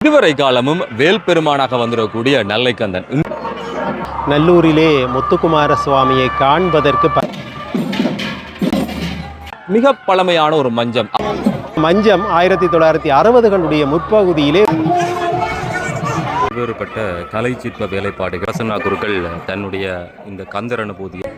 இதுவரை காலமும் வேல் பெருமானாக வந்திடக்கூடிய நல்லைக்கந்தன். நல்லூரிலே முத்துக்குமார சுவாமியை காண்பதற்கு மிக பழமையான ஒரு மஞ்சம். மஞ்சம் ஆயிரத்தி தொள்ளாயிரத்தி அறுபதுகளுடைய முற்பகுதியிலே வேறுபட்ட கலை சிற்ப வேலைப்பாடுகள் பிரசன்னா குருக்கள் தன்னுடைய இந்த கந்தர் அனுபூதியை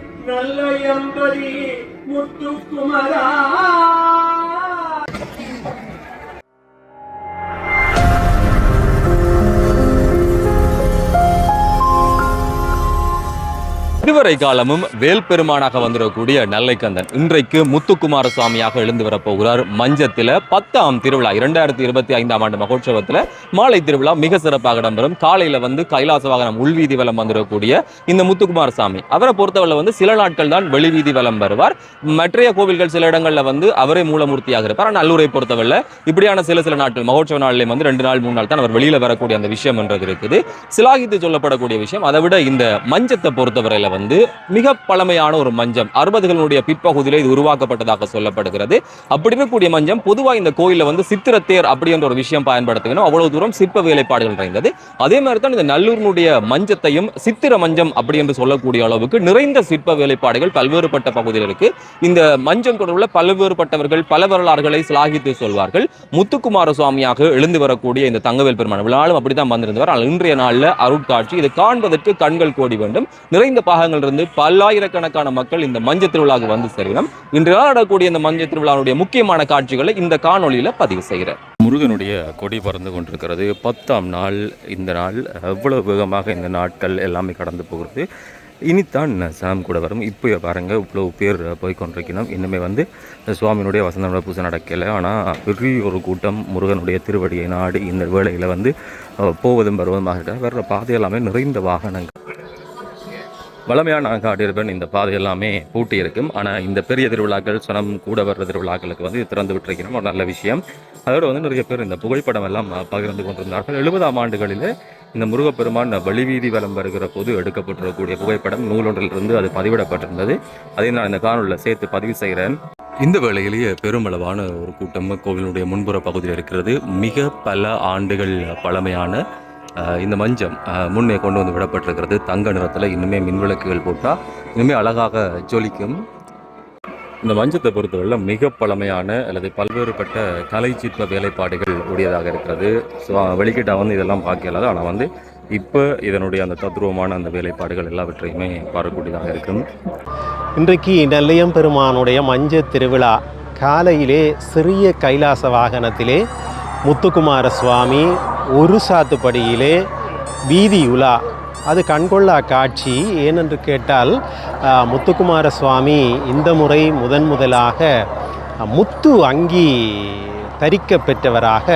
இதுவரை காலமும் வேல் பெருமானாக வந்துடக்கூடிய நல்லைக்கந்தன். இன்றைக்கு முத்துக்குமார சுவாமியாக எழுந்து வரப்போகிறார். மஞ்சத்தில் பத்தாம் திருவிழா இரண்டாயிரத்தி இருபத்தி ஐந்தாம் ஆண்டு மகோற்சவத்துல மாலை திருவிழா மிக சிறப்பாக இடம்பெறும். காலையில வந்து கைலாச வாகனம் உள்வீதி வலம் வந்துடக்கூடிய இந்த முத்துக்குமார சாமி அவரை பொறுத்தவரை வந்து சில நாட்கள் தான் வெளிவீதி வலம் வருவார். மற்றைய கோவில்கள் சில இடங்கள்ல வந்து அவரே மூலமூர்த்தியாக இருப்பார். ஆனால் நல்லூரை பொறுத்தவரை இப்படியான சில சில நாட்கள் மகோற்சவ நாள்லயும் வந்து ரெண்டு நாள் மூணு நாள் தான் அவர் வெளியில வரக்கூடிய அந்த விஷயம் என்றது இருக்குது. சிலாகித்து சொல்லப்படக்கூடிய விஷயம். அதை விட இந்த மஞ்சத்தை பொறுத்தவரையில வந்து மிக பழமையான ஒரு மஞ்சம். அறுபதுகளுடைய பிற்பகுதியில் இது உருவாக்கப்பட்டதாக சொல்லப்படுகிறது. அப்படி இருக்கக்கூடிய மஞ்சம் பொதுவாக இந்த கோயிலில் வந்து சித்திரத்தேர் அப்படின்ற ஒரு விஷயம் பயன்படுத்துகிறோம் அவ்வளவு தூரம் சிற்ப வேலைப்பாடுகள் நிறைந்தது. அதே மாதிரி தான் இந்த நல்லூரினுடைய மஞ்சத்தையும் சித்திர மஞ்சம் அப்படி என்று சொல்லக்கூடிய அளவுக்கு நிறைந்த சிற்ப வேலைப்பாடுகள் பல்வேறுபட்ட பகுதியில் இருக்கு. இந்த மஞ்சம் தொடர்புள்ள பல்வேறுபட்டவர்கள் பல வரலாறுகளை சிலாகித்து சொல்வார்கள். முத்துக்குமார சுவாமியாக எழுந்து வரக்கூடிய இந்த தங்கவேல் பெருமான் விழாலும் அப்படித்தான் வந்திருந்தவர். ஆனால் இன்றைய நாளில் அருட்காட்சி இதை காண்பதற்கு கண்கள் கோடி வேண்டும். நிறைந்த பாக இருந்து பல்லாயிரக்கணக்கான மக்கள் இந்த மஞ்சள் திருவிழாவுக்கு வந்து சேரணும் இன்று நாள் நடக்கக்கூடிய இந்த மஞ்சள் திருவிழாவுடைய முக்கியமான காட்சிகளை இந்த காணொலியில் பதிவு செய்கிறார் முருகனுடைய கொடி பறந்து கொண்டிருக்கிறது. பத்தாம் நாள் இந்த நாள் எவ்வளவு வேகமாக இந்த நாட்கள் எல்லாமே கடந்து போகிறது. இனித்தான் சாம் கூட வரும். இப்போ பாருங்கள் இவ்வளோ பேர் போய் கொண்டிருக்கணும் இன்னுமே வந்து சுவாமியினுடைய வசந்த பூஜை நடக்கலை. ஆனால் பெரிய ஒரு கூட்டம் முருகனுடைய திருவடியை நாடி இந்த வேளையில் வந்து போவதும் வருவதுமாக வர்ற பாதை எல்லாமே நிறைந்த வாகனங்கள். வளமையான நான் காட்டியிருப்பேன் இந்த பாதை எல்லாமே பூட்டி இருக்கும். ஆனால் இந்த பெரிய திருவிழாக்கள் சனம் கூட வர்ற திருவிழாக்களுக்கு வந்து திறந்து விட்டிருக்கணும் ஒரு நல்ல விஷயம். அதோட வந்து நிறைய பேர் இந்த புகைப்படம் எல்லாம் பகிர்ந்து கொண்டிருந்தார்கள். எழுபதாம் ஆண்டுகளில் இந்த முருகப்பெருமான் வெளிவீதி வலம் வருகிற போது எடுக்கப்பட்டிருக்கக்கூடிய புகைப்படம் நூலொன்றிலிருந்து அது பதிவிடப்பட்டிருந்தது. அதை நான் இந்த காணொலியில் சேர்த்து பதிவு செய்கிறேன் இந்த வேளையிலேயே பெருமளவான ஒரு கூட்டம் கோவிலுடைய முன்புற பகுதியில் இருக்கிறது. மிக பல ஆண்டுகள் பழமையான இந்த மஞ்சம் முன்னே கொண்டு வந்து விடப்பட்டிருக்கிறது. தங்க நிறத்தில் இன்னுமே மின்விளக்குகள் போட்டால் இன்னுமே அழகாக ஜொலிக்கும். இந்த மஞ்சத்தை பொறுத்தவரையில் மிக பழமையான அல்லது பல்வேறுபட்ட கலை சிற்ப வேலைப்பாடுகள் உடையதாக இருக்கிறது. ஸோ வெளிக்கிட்ட வந்து இதெல்லாம் பார்க்கலாது ஆனால் வந்து இப்போ இதனுடைய அந்த தத்ரூபமான அந்த வேலைப்பாடுகள் எல்லாவற்றையுமே பார்க்கக்கூடியதாக இருக்கும். இன்றைக்கு நெல்லையம் பெருமானுடைய மஞ்ச திருவிழா காலையிலே சிறிய கைலாச வாகனத்திலே முத்துக்குமார சுவாமி ஒரு சாத்துப்படியிலே வீதி உலா அது கண்கொள்ளா காட்சி. ஏனென்று கேட்டால் முத்துக்குமார சுவாமி இந்த முறை முதன் முதலாக முத்து அங்கி தரிக்க பெற்றவராக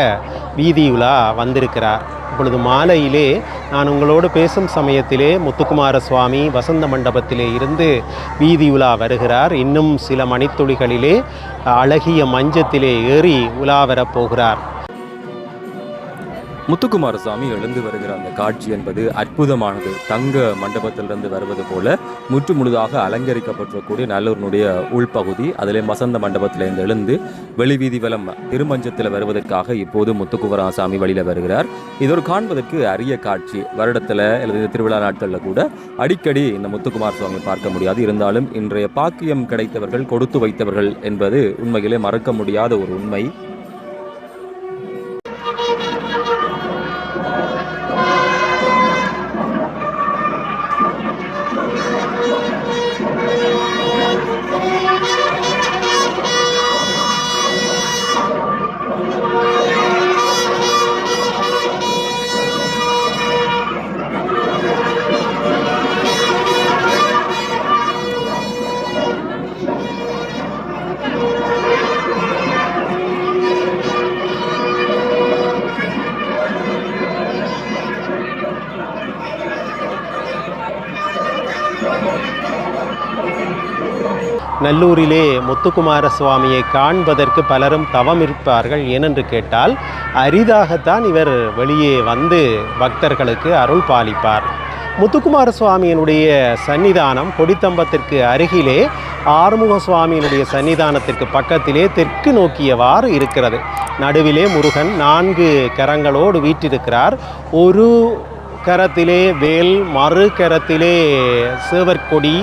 வீதியுலா வந்திருக்கிறார். இப்பொழுது மாலையிலே நான் உங்களோடு பேசும் சமயத்திலே முத்துக்குமார சுவாமி வசந்த மண்டபத்திலே இருந்து வீதி உலா வருகிறார். இன்னும் சில மணித்துளிகளிலே அழகிய மஞ்சத்திலே ஏறி உலா வரப் போகிறார். முத்துக்குமாரசாமி எழுந்து வருகிற அந்த காட்சி என்பது அற்புதமானது. தங்க மண்டபத்திலிருந்து வருவது போல முற்று முழுதாக அலங்கரிக்கப்பட்டிருக்கக்கூடிய நல்லூரினுடைய உள்பகுதி. அதிலே வசந்த மண்டபத்திலிருந்து எழுந்து வெளிவீதி வலம் திருமஞ்சத்தில் வருவதற்காக இப்போது முத்துக்குமாரசாமி வழியில வருகிறார். இது ஒரு காண்பதற்கு அரிய காட்சி. வருடத்தில் அல்லது திருவிழா நாட்களில் கூட அடிக்கடி இந்த முத்துக்குமார் சுவாமி பார்க்க முடியாது. இருந்தாலும் இன்றைய பாக்கியம் கிடைத்தவர்கள் கொடுத்து வைத்தவர்கள் என்பது உண்மையிலே மறக்க முடியாத ஒரு உண்மை. நல்லூரிலே முத்துக்குமார சுவாமியை காண்பதற்கு பலரும் தவம் இருப்பார்கள் ஏனென்று கேட்டால் அரிதாகத்தான் இவர் வெளியே வந்து பக்தர்களுக்கு அருள் பாலிப்பார். முத்துக்குமார சுவாமியினுடைய சன்னிதானம் கொடித்தம்பத்திற்கு அருகிலே ஆறுமுக சுவாமியினுடைய சன்னிதானத்திற்கு பக்கத்திலே தெற்கு நோக்கியவாறு இருக்கிறது. நடுவிலே முருகன் நான்கு கரங்களோடு வீற்றிருக்கிறார். ஒரு கரத்திலே வேல் மறு கரத்திலே சேவற்கொடி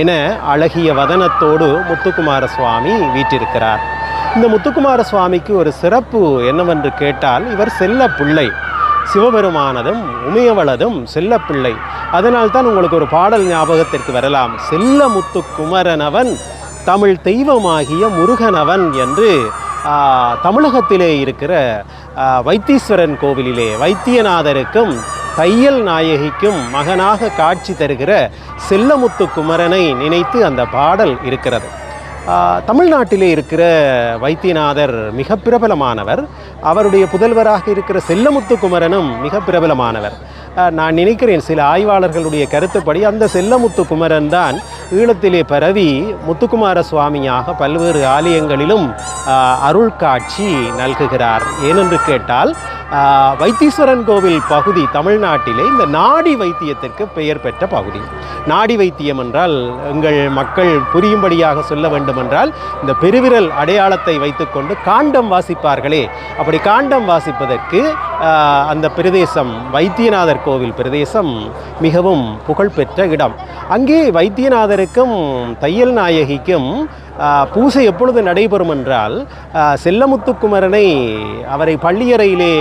என அழகிய வதனத்தோடு முத்துக்குமார சுவாமி வீற்றிருக்கிறார். இந்த முத்துக்குமார சுவாமிக்கு ஒரு சிறப்பு என்னவென்று கேட்டால் இவர் செல்ல பிள்ளை. சிவபெருமானதும் உமையவளதும் செல்லப்பிள்ளை அதனால்தான் உங்களுக்கு ஒரு பாடல் ஞாபகத்திற்கு வரலாம். செல்ல முத்துக்குமரனவன் தமிழ் தெய்வமாகிய முருகனவன் என்று தமிழகத்திலே இருக்கிற வைத்தீஸ்வரன் கோவிலிலே வைத்தியநாதருக்கும் தையல் நாயகிக்கும் மகனாக காட்சி தருகிற செல்லமுத்து குமரனை நினைத்து அந்த பாடல் இருக்கிறது. தமிழ்நாட்டிலே இருக்கிற வைத்தியநாதர் மிக பிரபலமானவர். அவருடைய புதல்வராக இருக்கிற செல்லமுத்து குமரனும் மிக பிரபலமானவர். நான் நினைக்கிறேன் சில ஆய்வாளர்களுடைய கருத்துப்படி அந்த செல்லமுத்து குமரன் தான் ஈழத்திலே பரவி முத்துக்குமார சுவாமியாக பல்வேறு ஆலயங்களிலும் அருள் காட்சி நல்குகிறார். ஏனென்று கேட்டால் வைத்தீஸ்வரன் கோவில் பகுதி தமிழ்நாட்டிலே இந்த நாடி வைத்தியத்திற்கு பெயர் பெற்ற பகுதி. நாடி வைத்தியம் என்றால் எங்கள் மக்கள் புரியும்படியாக சொல்ல வேண்டுமென்றால் இந்த பெருவிரல் அடையாளத்தை வைத்துக்கொண்டு காண்டம் வாசிப்பார்களே. அப்படி காண்டம் வாசிப்பதற்கு அந்த பிரதேசம் வைத்தியநாதர் கோவில் பிரதேசம் மிகவும் புகழ்பெற்ற இடம். அங்கே வைத்தியநாதர் வைத்தியநாதருக்கும் தையல் நாயகிக்கும் பூசை எப்பொழுது நடைபெறும் என்றால் செல்லமுத்துக்குமரனை அவரை பள்ளியறையிலே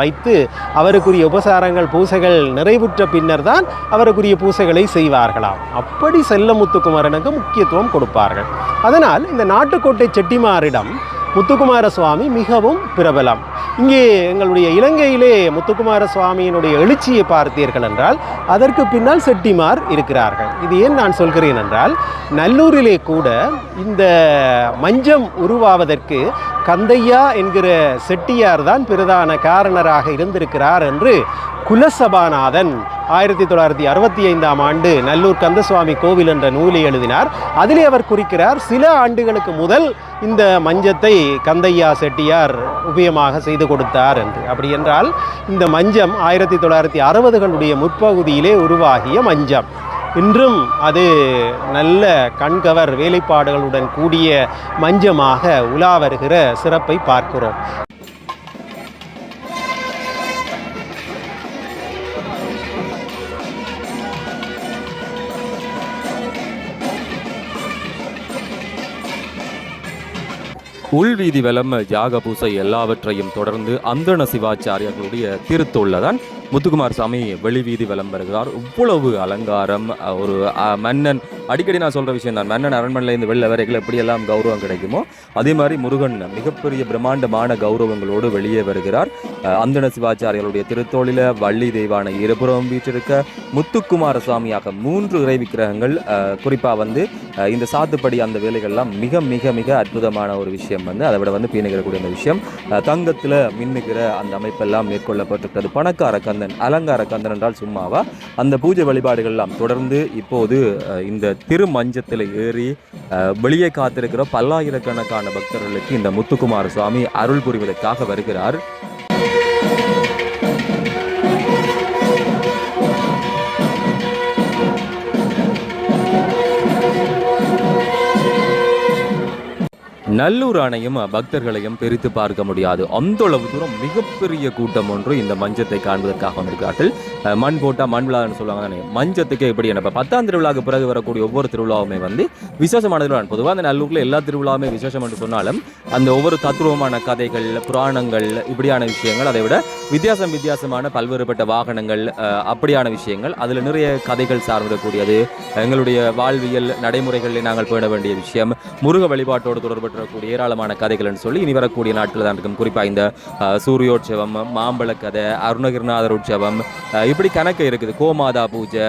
வைத்து அவருக்குரிய உபசாரங்கள் பூசைகள் நிறைவுற்ற பின்னர் தான் அவருக்குரிய பூசைகளை செய்வார்களாம். அப்படி செல்லமுத்துக்குமரனுக்கு முக்கியத்துவம் கொடுப்பார்கள். அதனால் இந்த நாட்டுக்கோட்டை செட்டிமாரிடம் முத்துக்குமார சுவாமி மிகவும் பிரபலம். இங்கே எங்களுடைய இலங்கையிலே முத்துக்குமார சுவாமியினுடைய எழுச்சியை பார்த்தீர்கள் என்றால் அதற்கு பின்னால் செட்டிமார் இருக்கிறார்கள். இது ஏன் நான் சொல்கிறேன் என்றால் நல்லூரிலே கூட இந்த மஞ்சம் உருவாவதற்கு கந்தையா என்கிற செட்டியார் தான் பிரதான காரணராக இருந்திருக்கிறார் என்று குலசபாநாதன் ஆயிரத்தி தொள்ளாயிரத்தி அறுபத்தி ஐந்தாம் ஆண்டு நல்லூர் கந்தசுவாமி கோவில் என்ற நூலை எழுதினார். அதிலே அவர் குறிக்கிறார் சில ஆண்டுகளுக்கு முதல் இந்த மஞ்சத்தை கந்தையா செட்டியார் உபயமாக செய்து கொடுத்தார் என்று. அப்படி என்றால் இந்த மஞ்சம் ஆயிரத்தி தொள்ளாயிரத்தி அறுபதுகளுடைய முற்பகுதியிலே உருவாகிய மஞ்சம். இன்றும் அது நல்ல கண்கவர் வேலைப்பாடுகளுடன் கூடிய மஞ்சமாக உலா வருகிற சிறப்பை பார்க்கிறோம். உள்வீதி விளம்ப யாக பூசை எல்லாவற்றையும் தொடர்ந்து அந்தண சிவாச்சாரியர்களுடைய திருத்தொள்ள தான் முத்துக்குமார் சாமி வெளிவீதி வலம் வருகிறார் இவ்வளவு அலங்காரம் ஒரு மன்னன் அடிக்கடி நான் சொல்கிற விஷயம் தான் மன்னன் அரண்மனையிலேருந்து வெளில வரைகள் எப்படியெல்லாம் கௌரவம் கிடைக்குமோ அதே மாதிரி முருகன் மிகப்பெரிய பிரம்மாண்டமான கௌரவங்களோடு வெளியே வருகிறார். அந்தன அந்தண சிவாச்சாரியர்களுடைய திருத்தோளில வள்ளி தெய்வான இருபுறம் வீற்றிருக்க முத்துக்குமார சுவாமியாக மூன்று இறை விக்கிரகங்கள் குறிப்பாக குறிப்பா வந்து இந்த சாத்துப்படி அந்த வேலைகள்லாம் மிக மிக மிக அற்புதமான ஒரு விஷயம் வந்து அதை விட வந்து பீணுகிறக்கூடிய அந்த விஷயம் தங்கத்தில் மின்னுகிற அந்த அமைப்பெல்லாம் மேற்கொள்ளப்பட்டிருக்கிறது. பணக்கார கந்தன் அலங்கார கந்தன் என்றால் சும்மாவா? அந்த பூஜை வழிபாடுகள் எல்லாம் தொடர்ந்து இப்போது அஹ், இந்த திருமஞ்சத்தில் ஏறி வெளியே காத்திருக்கிற பல்லாயிரக்கணக்கான பக்தர்களுக்கு இந்த முத்துக்குமார சுவாமி அருள் புரிவதற்காக வருகிறார். நல்லூர் அணையும் பக்தர்களையும் பிரித்து பார்க்க முடியாது. அந்த அளவு தூரம் மிகப்பெரிய கூட்டம் ஒன்று இந்த மஞ்சத்தை காண்பதற்காக வந்திருக்கிறார்கள். மண் போட்டா மண் விழான்னு சொல்லுவாங்க மஞ்சத்துக்கு மஞ்சத்துக்கே இப்படி என்ன பத்தாம் திருவிழாவுக்கு பிறகு வரக்கூடிய ஒவ்வொரு திருவிழாவுமே வந்து விசேஷமான திருவிழா பொதுவாக அந்த நல்லூர்ல எல்லா திருவிழாவுமே விசேஷம் என்று சொன்னாலும் அந்த ஒவ்வொரு தத்துவமான கதைகள் புராணங்கள் இப்படியான விஷயங்கள் அதை விட வித்தியாசம் வித்தியாசமான பல்வேறுபட்ட வாகனங்கள் அப்படியான விஷயங்கள் அதில் நிறைய கதைகள் சார்ந்திருக்கக்கூடியது எங்களுடைய வாழ்வியல் நடைமுறைகளில் நாங்கள் பேண வேண்டிய விஷயம். முருக வழிபாட்டோடு தொடர்பற்றக்கூடிய ஏராளமான கதைகள்னு சொல்லி இனி வரக்கூடிய நாட்கள் தான் இருக்கும். குறிப்பாக இந்த சூரியோற்சவம் மாம்பழ கதை அருணகிரிநாதர் உற்சவம் இப்படி கணக்கு இருக்குது. கோமாதா பூஜை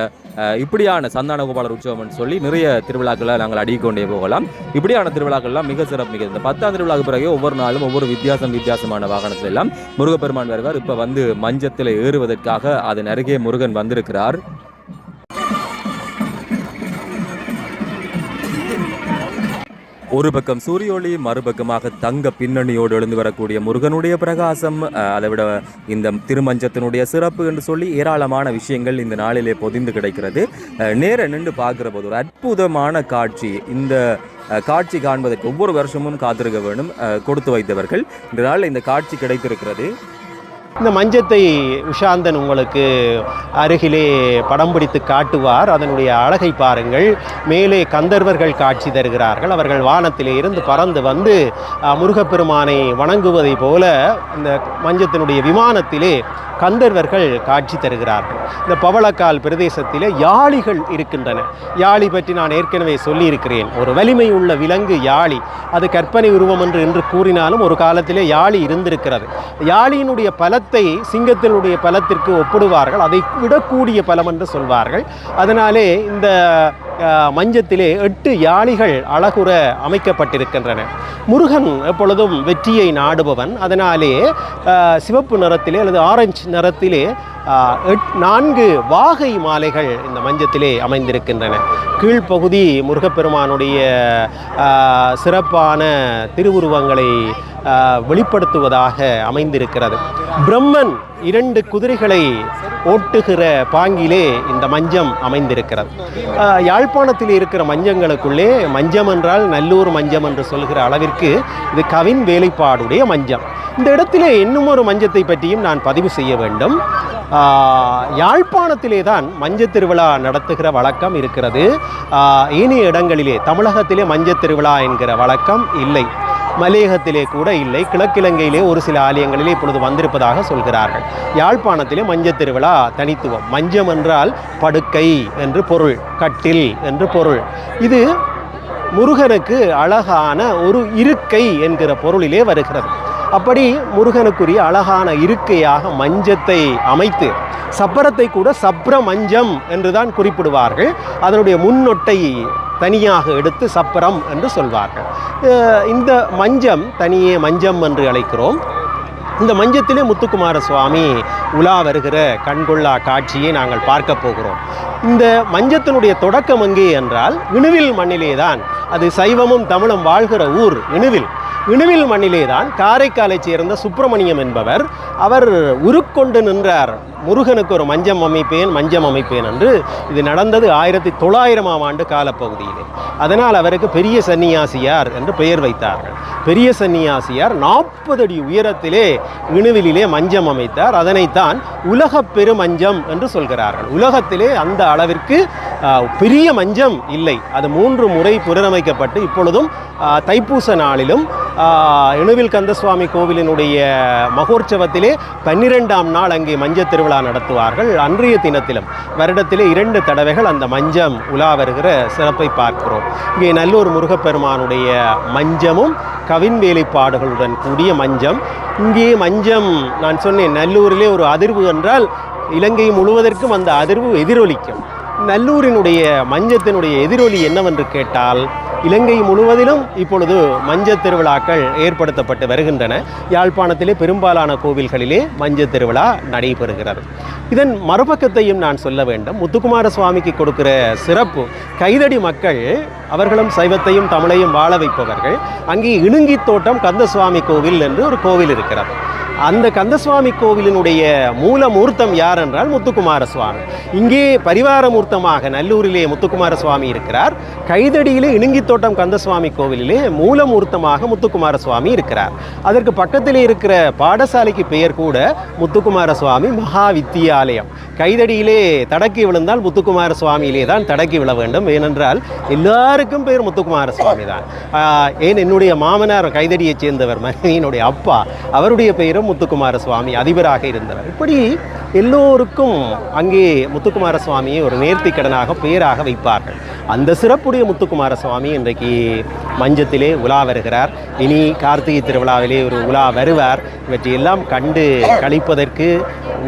இப்படியான சந்தானகோபாலர் உற்சவம்னு சொல்லி நிறைய திருவிழாக்களை நாங்கள் அடிக்க கொண்டே போகலாம். இப்படியான திருவிழாக்கள்லாம் மிக சிறப்பு மிக இந்த பத்தாம் திருவிழாக்கு பிறகு ஒவ்வொரு நாளும் ஒவ்வொரு வித்தியாசம் வித்தியாசமான வாகனத்தில் எல்லாம் முருகப்பெருமான் வருவார். இப்போ வந்து மஞ்சத்தில் ஏறுவதற்காக அதன் அருகே முருகன் வந்திருக்கிறார். ஒரு பக்கம் சூரியொளி மறுபக்கமாக தங்க பின்னணியோடு எழுந்து வரக்கூடிய முருகனுடைய பிரகாசம் அதைவிட அதை விட இந்த திருமஞ்சத்தினுடைய சிறப்பு என்று சொல்லி ஏராளமான விஷயங்கள் இந்த நாளிலே பொதிந்து கிடைக்கிறது. நேர நின்று பார்க்குற போது ஒரு அற்புதமான காட்சி. இந்த காட்சி காண்பதற்கு ஒவ்வொரு வருஷமும் காத்திருக்க வேண்டும் கொடுத்து வைத்தவர்கள். இந்த நாளில் இந்த காட்சி கிடைத்திருக்கிறது. இந்த மஞ்சத்தை உஷாந்தன் உங்களுக்கு அருகிலே படம் பிடித்து காட்டுவார். அதனுடைய அழகை பாருங்கள். மேலே கந்தர்வர்கள் காட்சி தருகிறார்கள். அவர்கள் வானத்திலே இருந்து பறந்து வந்து முருகப்பெருமானை வணங்குவதை போல இந்த மஞ்சத்தினுடைய விமானத்திலே கந்தர்வர்கள் காட்சி தருகிறார்கள். இந்த பவளக்கால் பிரதேசத்தில் யாளிகள் இருக்கின்றன. யாழி பற்றி நான் ஏற்கனவே சொல்லியிருக்கிறேன். ஒரு வலிமை உள்ள விலங்கு யாழி. அது கற்பனை உருவம் என்று என்று கூறினாலும் ஒரு காலத்திலே யாழி இருந்திருக்கிறது. யாழியினுடைய பலத்தை சிங்கத்தினுடைய பலத்திற்கு ஒப்பிடுவார்கள். அதை விடக்கூடிய பலம் என்று சொல்வார்கள். அதனாலே இந்த மஞ்சத்திலே எட்டு யாழிகள் அழகுற அமைக்கப்பட்டிருக்கின்றன. முருகன் எப்பொழுதும் வெற்றியை நாடுபவன். அதனாலே சிவப்பு நிறத்திலே அல்லது ஆரஞ்சு நிறத்திலே நான்கு வாகை மாலைகள் இந்த மஞ்சத்திலே அமைந்திருக்கின்றன. கீழ்ப்பகுதி முருகப்பெருமானுடைய சிறப்பான திருவுருவங்களை வெளிப்படுத்துவதாக அமைந்திருக்கிறது. பிரம்மன் இரண்டு குதிரைகளை ஓட்டுகிற பாங்கிலே இந்த மஞ்சம் அமைந்திருக்கிறது. யாழ்ப்பாணத்தில் இருக்கிற மஞ்சங்களுக்குள்ளே மஞ்சம் என்றால் நல்லூர் மஞ்சம் என்று சொல்கிற அளவிற்கு இது கவின் வேலைப்பாடுடைய மஞ்சம். இந்த இடத்திலே இன்னும் ஒரு மஞ்சத்தை பற்றியும் நான் பதிவு செய்ய வேண்டும். யாழ்ப்பாணத்திலே தான் மஞ்சள் திருவிழா நடத்துகிற வழக்கம் இருக்கிறது. ஆஹ், ஏனைய இடங்களிலே தமிழகத்திலே மஞ்சள் திருவிழா என்கிற வழக்கம் இல்லை. மலையகத்திலே கூட இல்லை. கிழக்கிழங்கையிலே ஒரு சில ஆலயங்களிலே இப்பொழுது வந்திருப்பதாக சொல்கிறார்கள். யாழ்ப்பாணத்திலே மஞ்சள் திருவிழா தனித்துவம். மஞ்சம் என்றால் படுக்கை என்று பொருள் கட்டில் என்று பொருள். இது முருகனுக்கு அழகான ஒரு இருக்கை என்கிற பொருளிலே வருகிறது. அப்படி முருகனுக்குரிய அழகான இருக்கையாக மஞ்சத்தை அமைத்து சப்பரத்தை கூட சப்ர மஞ்சம் என்றுதான் குறிப்பிடுவார்கள். அதனுடைய முன்னொட்டை தனியாக எடுத்து சப்பரம் என்று சொல்வார்கள். இந்த மஞ்சம் தனியே மஞ்சம் என்று அழைக்கிறோம். இந்த மஞ்சத்திலே முத்துக்குமார சுவாமி உலா வருகிற கண்கொள்ளா காட்சியை நாங்கள் பார்க்க போகிறோம். இந்த மஞ்சத்தினுடைய தொடக்கம் எங்கே என்றால் இணுவில் மண்ணிலே தான் அது சைவமும் தமிழும் வாழ்கிற ஊர் இணுவில். இணுவில் மண்ணிலே தான் காரைக்காலைச் சேர்ந்த சுப்பிரமணியம் என்பவர். அவர் உருக்கொண்டு நின்றார். முருகனுக்கு ஒரு மஞ்சம் அமைப்பேன் மஞ்சம் அமைப்பேன் என்று. இது நடந்தது ஆயிரத்தி தொள்ளாயிரமாம் ஆண்டு காலப்பகுதியிலே. அதனால் அவருக்கு பெரிய சன்னியாசியார் என்று பெயர் வைத்தார்கள். பெரிய சன்னியாசியார் நாற்பது அடி உயரத்திலே இணுவிலே மஞ்சம் அமைத்தார். அதனைத்தான் உலகப் பெருமஞ்சம் என்று சொல்கிறார்கள். உலகத்திலே அந்த அளவிற்கு பெரிய மஞ்சம் இல்லை. அது மூன்று முறை புனரமைக்கப்பட்டு இப்பொழுதும் தைப்பூச நாளிலும் இணுவில் கந்தசுவாமி கோவிலினுடைய மகோற்சவத்திலே பன்னிரெண்டாம் நாள் அங்கே மஞ்ச திருவிழா நடத்துவார்கள். அன்றைய தினத்திலும் வருடத்திலே இரண்டு தடவைகள் அந்த மஞ்சம் உலா வருகிற சிறப்பை பார்க்கிறோம். இங்கே நல்லூர் முருகப்பெருமானுடைய மஞ்சமும் கவின் வேலைப்பாடுகளுடன் கூடிய மஞ்சம். இங்கே மஞ்சம் நான் சொன்னேன் நல்லூரிலே ஒரு அதிர்வு என்றால் இலங்கை முழுவதற்கும் அந்த அதிர்வு எதிரொலிக்கும். நல்லூரினுடைய மஞ்சத்தினுடைய எதிரொலி என்னவென்று கேட்டால் இலங்கை முழுவதிலும் இப்பொழுது மஞ்சத் திருவிழாக்கள் ஏற்படுத்தப்பட்டு வருகின்றன. யாழ்ப்பாணத்திலே பெரும்பாலான கோவில்களிலே மஞ்சத் திருவிழா நடைபெறுகிறது. இதன் மறுபக்கத்தையும் நான் சொல்ல வேண்டும். முத்துக்குமார சுவாமிக்கு கொடுக்கிற சிறப்பு கைதடி மக்கள் அவர்களும் சைவத்தையும் தமிழையும் வாழ வைப்பவர்கள் அங்கே இணுங்கி தோட்டம் கந்தசுவாமி கோவில் என்று ஒரு கோவில் இருக்கிறது. அந்த கந்தசுவாமி கோவிலினுடைய மூல மூர்த்தம் யார் என்றால் முத்துக்குமார சுவாமி இங்கே பரிவார மூர்த்தமாக நல்லூரிலே முத்துக்குமார சுவாமி இருக்கிறார். கைதடியிலே இணுங்கித்தோட்டம் கந்தசுவாமி கோவிலிலே மூலமூர்த்தமாக முத்துக்குமார சுவாமி இருக்கிறார். அதற்கு பக்கத்திலே இருக்கிற பாடசாலைக்கு பெயர் கூட முத்துக்குமார சுவாமி மகா வித்தியாலயம் கைதடியிலே தடக்கி விழுந்தால் முத்துக்குமார சுவாமியிலே தான் தடக்கி விழ வேண்டும். ஏனென்றால் எல்லாருக்கும் பேர் முத்துக்குமார சுவாமி தான் ஏன் என்னுடைய மாமனார் கைதடியைச் சேர்ந்தவர் மனைவியினுடைய அப்பா அவருடைய பெயரும் முத்துக்குமார சுவாமி அதிபராக இருந்தவர். இப்படி எல்லோருக்கும் அங்கே முத்துக்குமார சுவாமியை ஒரு நேர்த்திக்கடனாக பெயராக வைப்பார்கள். அந்த சிறப்புடைய முத்துக்குமார சுவாமி இன்றைக்கு மஞ்சத்திலே உலா வருகிறார். இனி கார்த்திகை திருவிழாவிலே ஒரு உலா வருவார். இவற்றையெல்லாம் கண்டு கழிப்பதற்கு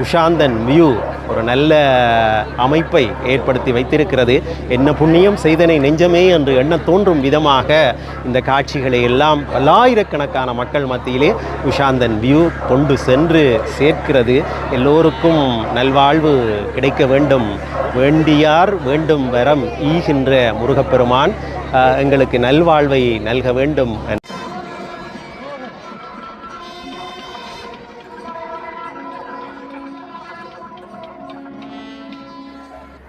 உஷாந்தன் வியூ ஒரு நல்ல அமைப்பை ஏற்படுத்தி வைத்திருக்கிறது. என்ன புண்ணியம் செய்தனை நெஞ்சமே என்று எண்ண தோன்றும் விதமாக இந்த காட்சிகளை எல்லாம் பல்லாயிரக்கணக்கான மக்கள் மத்தியிலே உஷாந்தன் வியூ கொண்டு சென்று சேர்க்கிறது. எல்லோருக்கும் நல்வாழ்வு கிடைக்க வேண்டும். வேண்டியார் வேண்டும் வரம் ஈகின்ற முருகப்பெருமான் எங்களுக்கு நல்வாழ்வை நல்க வேண்டும்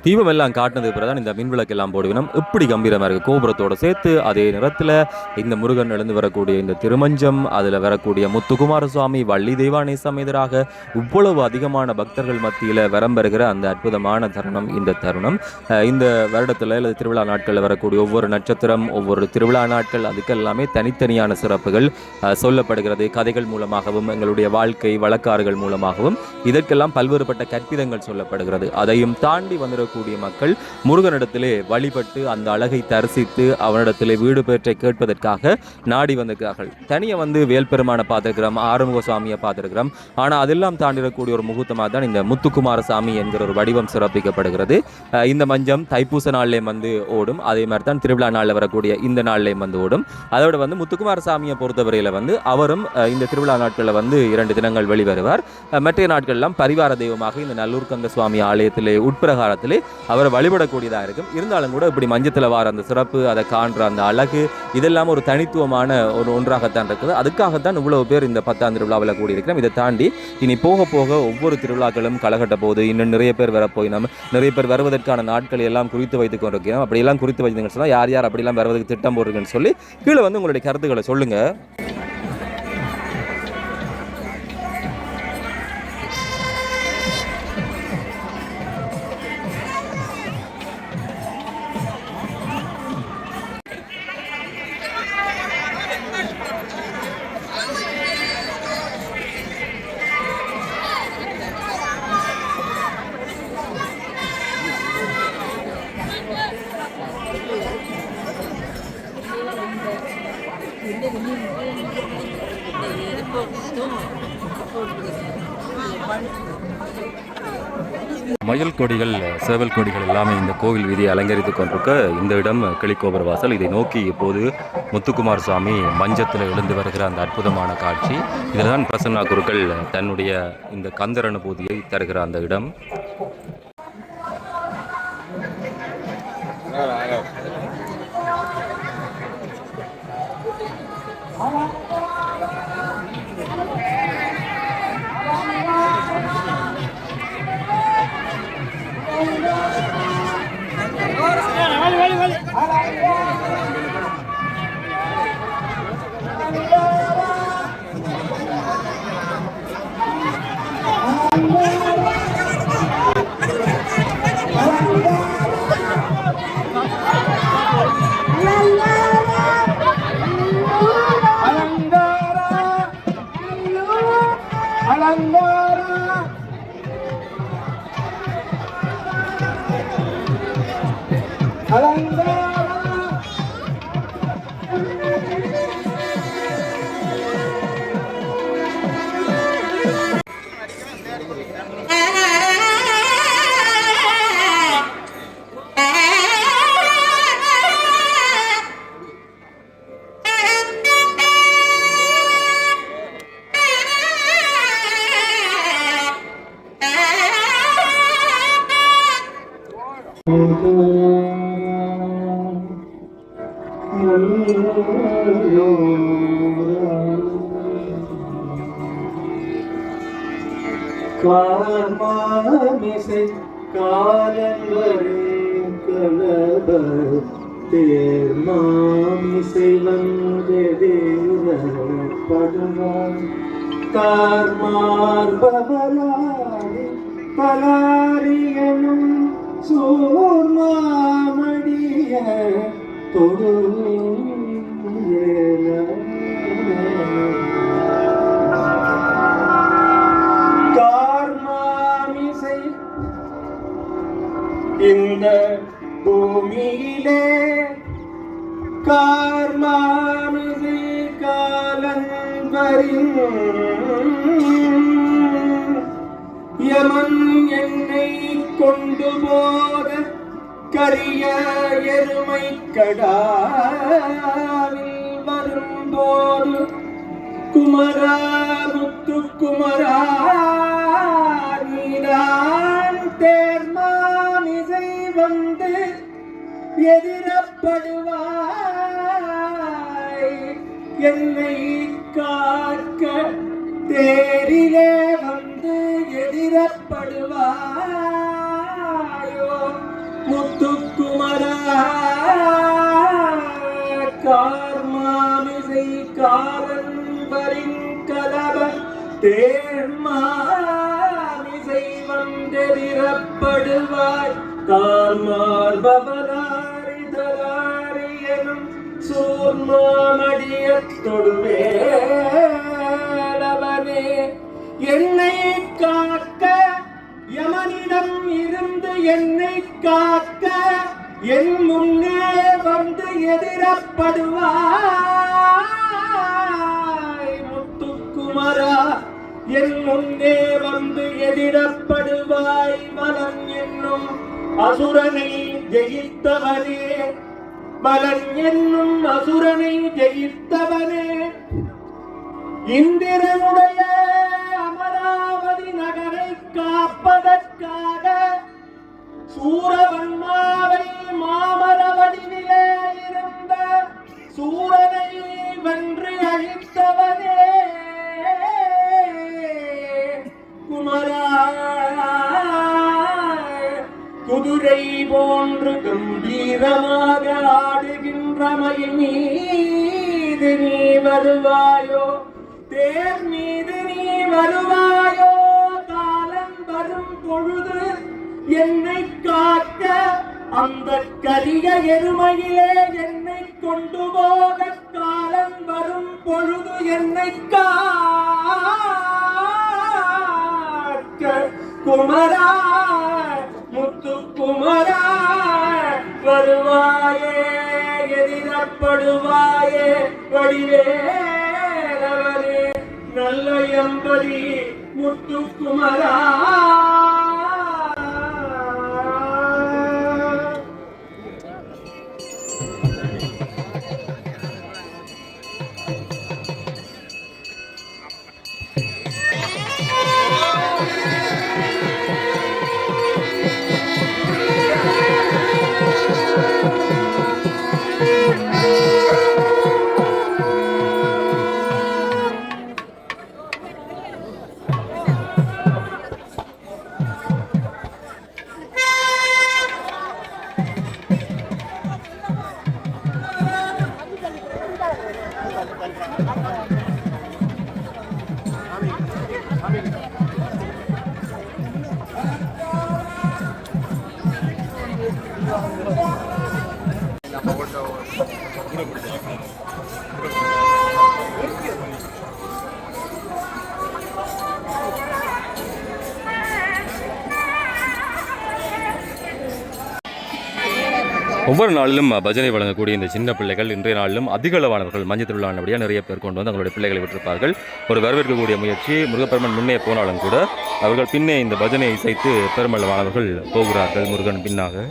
தீபம் எல்லாம் காட்டினது பிறகு இந்த மின்விளக்கு எல்லாம் போடுவினம். இப்படி கம்பீரமாக இருக்குது கோபுரத்தோடு சேர்த்து அதே நேரத்தில் இந்த முருகன் எழுந்து வரக்கூடிய இந்த திருமஞ்சம் அதில் வரக்கூடிய முத்துக்குமார சுவாமி வள்ளி தெய்வானை சமேதராக இவ்வளவு அதிகமான பக்தர்கள் மத்தியில் வரம்பெறுகிற அந்த அற்புதமான தருணம் இந்த தருணம். இந்த வருடத்தில் அல்லது திருவிழா நாட்களில் வரக்கூடிய ஒவ்வொரு நட்சத்திரம் ஒவ்வொரு திருவிழா நாட்கள் அதுக்கெல்லாமே தனித்தனியான சிறப்புகள் சொல்லப்படுகிறது. கதைகள் மூலமாகவும் எங்களுடைய வாழ்க்கை வழக்காறுகள் மூலமாகவும் இதற்கெல்லாம் பல்வேறுபட்ட கற்பிதங்கள் சொல்லப்படுகிறது. அதையும் தாண்டி வாழக்கூடிய மக்கள் முருகனிடத்திலே வழிபட்டு அந்த அழகை தரிசித்து அவனிடத்திலே வீடு பெற்றை கேட்பதற்காக நாடி வந்திருக்கிறார்கள். தனியாக வந்து வேல்பெருமானை பார்த்துருக்கிறோம் ஆறுமுக சுவாமியை பார்த்துருக்கிறோம். ஆனால் அதெல்லாம் தாண்டிடக்கூடிய ஒரு முகூர்த்தமாக தான் இந்த முத்துக்குமார சாமி என்கிற ஒரு வடிவம் சிறப்பிக்கப்படுகிறது. இந்த மஞ்சம் தைப்பூச நாள்லேயும் வந்து ஓடும். அதே மாதிரி தான் திருவிழா நாளில் வரக்கூடிய இந்த நாள்லேயும் வந்து ஓடும். அதோட வந்து முத்துக்குமார சாமியை பொறுத்தவரையில் வந்து அவரும் இந்த திருவிழா நாட்களில் வந்து இரண்டு தினங்கள் வெளிவருவார். மற்ற மற்ற நாட்களெல்லாம் பரிவார தெய்வமாக இந்த நல்லூர் கந்த சுவாமி ஆலயத்திலே உட்பிரகாரத்திலே அவரை வழிபடக்கூடியதாக இருக்கும். இருந்தாலும் கூட இப்படி மஞ்சத்தில் வார அந்த சிறப்பு அதை காண்ற அந்த அழகு இதெல்லாம் ஒரு தனித்துவமான ஒரு ஒன்றாகத்தான் இருக்குது. அதுக்காகத்தான் இவ்வளவு பேர் இந்த பத்தாம் திருவிழாவில் கூடியிருக்கிறோம். இதை தாண்டி இனி போக போக ஒவ்வொரு திருவிழாக்களும் களைகட்ட போது இன்னும் நிறைய பேர் வரப்போய் நம்ம நிறைய பேர் வருவதற்கான நாட்களை எல்லாம் குறித்து வைத்துக் கொண்டிருக்கிறோம். அப்படியெல்லாம் குறித்து வைத்துங்கன்னு சொன்னால் யார் யார் அப்படிலாம் வருவதற்கு திட்டம் போடுறீங்கன்னு சொல்லி கீழே வந்து உங்களுடைய கருத்துக்களை சொல்லுங்கள் மயில் கொடிகள் சேவல் கொடிகள் எல்லாமே இந்த கோவில் வீதியை அலங்கரித்து கொண்டிருக்க இந்த இடம் கிளிக்கோபுர வாசல். இதை நோக்கி இப்போது முத்துக்குமார் சுவாமி மஞ்சத்தில் எழுந்து வருகிற அந்த அற்புதமான காட்சி. இதில் தான் பிரசன்னா குருக்கள் தன்னுடைய இந்த கந்தர் அனுபூதியை தருகிற அந்த இடம். பலாரியனும் சூர்மாமடிய தொடு எதிரப்படுவாய். என்னை காக்க தேரிலே வந்து எதிரப்படுவாயோ. முத்துக்குமரா கார்மாமிசை காலன் பரிங்கலவ தேர்மாமிசை வந்தெதிரப்படுவாய். கார்மார்பவராரி சூர்மாமடியத் தொடுவேலவனே என்னை காக்க யமனிடம் இருந்து என்னை காக்க என் முன்னே வந்து எதிரப்படுவாய். முத்துக்குமரா என் முன்னே வந்து எதிரப்படுவாய். மலன் என்னும் அசுரனை ஜெயித்தவரே. மலன் என்னும் அசுரனை ஜெயித்தவனே. இந்திரனுடைய அமராவதி நகரை காப்பதற்காக சூரவன்மாவை மாமர வடிவிலே இருந்த சூரனை வென்று அழித்தவனே. குமரா குதிரை போன்று கம்பீரமாக ஆடுகின்ற மீது நீ வருவாயோ? தேர் மீது நீ வருவாயோ? காலம் வரும் பொழுது என்னை காக்க அந்த கரிய எருமையிலே என்னை கொண்டு போக காலம் வரும் பொழுது என்னை காக்க குமரா முத்து குமரா வருவாயே. படுவாயே வடிவேலவரே நல்ல எம்பதி முத்துக்குமரா. ஒவ்வொரு நாளிலும் பஜனை வழங்கக்கூடிய இந்த சின்ன பிள்ளைகள் இன்றைய நாளிலும் அதிக அளவானவர்கள் மஞ்சள் திருவிழானபடியாக நிறைய பேர் கொண்டு வந்து அவங்களுடைய பிள்ளைகளை விட்டிருப்பார்கள். ஒரு வரவேற்கக்கூடிய முயற்சி முருகப்பெருமன் முன்னே போனாலும் கூட அவர்கள் பின்னே இந்த பஜனை இசைத்து பெருமளவானவர்கள் போகிறார்கள் முருகன் பின்னாக.